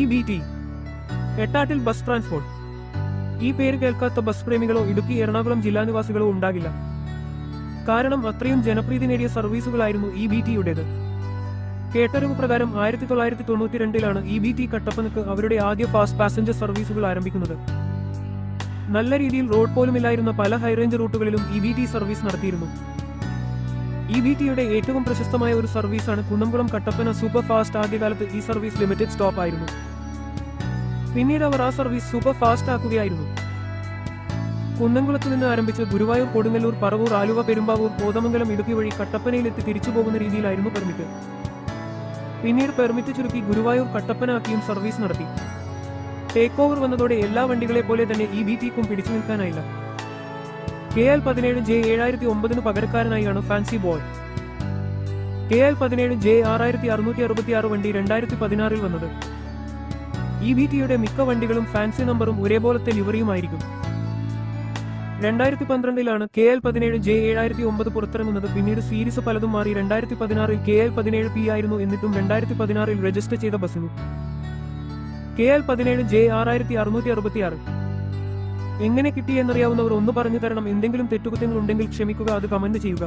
E B T. എട്ടാട്ടിൽ bus transport. ഈ പേര് കേൾക്കാത്ത ബസ് പ്രേമികളോ ഇടുക്കി എറണാകുളം ജില്ലാ നിവാസികളോ ഉണ്ടാകില്ല. കാരണം അത്രയും ജനപ്രീതി നേടിയ സർവീസുകളായിരുന്നു ഇ ബി ടിയുടേത്. കേട്ടറിവ് പ്രകാരം ആയിരത്തി തൊള്ളായിരത്തി തൊണ്ണൂറ്റി രണ്ടിലാണ് ഇ ബി ടി കട്ടപ്പനക്ക് അവരുടെ ആദ്യ ഫാസ്റ്റ് പാസഞ്ചർ സർവീസുകൾ ആരംഭിക്കുന്നത്. നല്ല രീതിയിൽ റോഡ് പോലുമില്ലായിരുന്ന പല ഹൈറേഞ്ച് റൂട്ടുകളിലും ഇ ബി ടി സർവീസ് നടത്തിയിരുന്നു. ഇ ബി ടിയുടെ ഏറ്റവും പ്രശസ്തമായ ഒരു സർവീസാണ് കുന്നംകുളം കട്ടപ്പന സൂപ്പർ ഫാസ്റ്റ് ആദ്യകാലത്ത് ഈ സർവീസ് ലിമിറ്റഡ് സ്റ്റോപ്പ് ആയിരുന്നു. പിന്നീട് അവർ ആ സർവീസ് സൂപ്പർ ഫാസ്റ്റ് ആക്കുകയായിരുന്നു. കുന്നംകുളത്ത് നിന്ന് ആരംഭിച്ച് ഗുരുവായൂർ കൊടുങ്ങല്ലൂർ പറവൂർ ആലുവ പെരുമ്പാവൂർ കോതമംഗലം ഇടുക്കി വഴി കട്ടപ്പനയിലെത്തി തിരിച്ചു പോകുന്ന രീതിയിലായിരുന്നു പെർമിറ്റ്. പിന്നീട് പെർമിറ്റ് ചുരുക്കി ഗുരുവായൂർ കട്ടപ്പന ആക്കിയും സർവീസ് നടത്തി. ടേക്ക് ഓവർ വന്നതോടെ എല്ലാ വണ്ടികളെ പോലെ തന്നെ ഇ ബി ടിക്കും പിടിച്ചു നിൽക്കാനായില്ല. കെ എൽ പതിനേഴ് ജെ ഏഴായിരത്തി ഒമ്പതിന് പകരക്കാരനായാണ് ഫാൻസി ബോയ് കെ എൽ പതിനേഴ് ജെ ആറായിരത്തി അറുന്നൂറ്റി അറുപത്തി ആറ് വണ്ടി രണ്ടായിരത്തി പതിനാറിൽ വന്നത്. ഇ ബി ടിയുടെ മിക്ക വണ്ടികളും ഫാൻസി നമ്പറും ഒരേപോലത്തെ ലിവറിയുമായിരിക്കും. രണ്ടായിരത്തി പന്ത്രണ്ടിലാണ് കെ എൽ പതിനേഴ് ജെ ഏഴായിരത്തി ഒമ്പത് പുറത്തിറങ്ങുന്നത്. പിന്നീട് സീരീസ് പലതും മാറി രണ്ടായിരത്തി പതിനാറിൽ കെ എൽ പതിനേഴ് പി ആയിരുന്നു എന്നിട്ടും രണ്ടായിരത്തി പതിനാറിൽ രജിസ്റ്റർ ചെയ്ത ബസ്സിനു. കെ എൽ പതിനേഴ് ജെ ആറായിരത്തി അറുന്നൂറ്റി അറുപത്തി ആറ് എങ്ങനെ കിട്ടി എന്നറിയാവുന്നവർ ഒന്ന് പറഞ്ഞു തരണം. എന്തെങ്കിലും തെറ്റുകുറ്റങ്ങൾ ഉണ്ടെങ്കിൽ ക്ഷമിക്കുക അത് കമന്റ് ചെയ്യുക.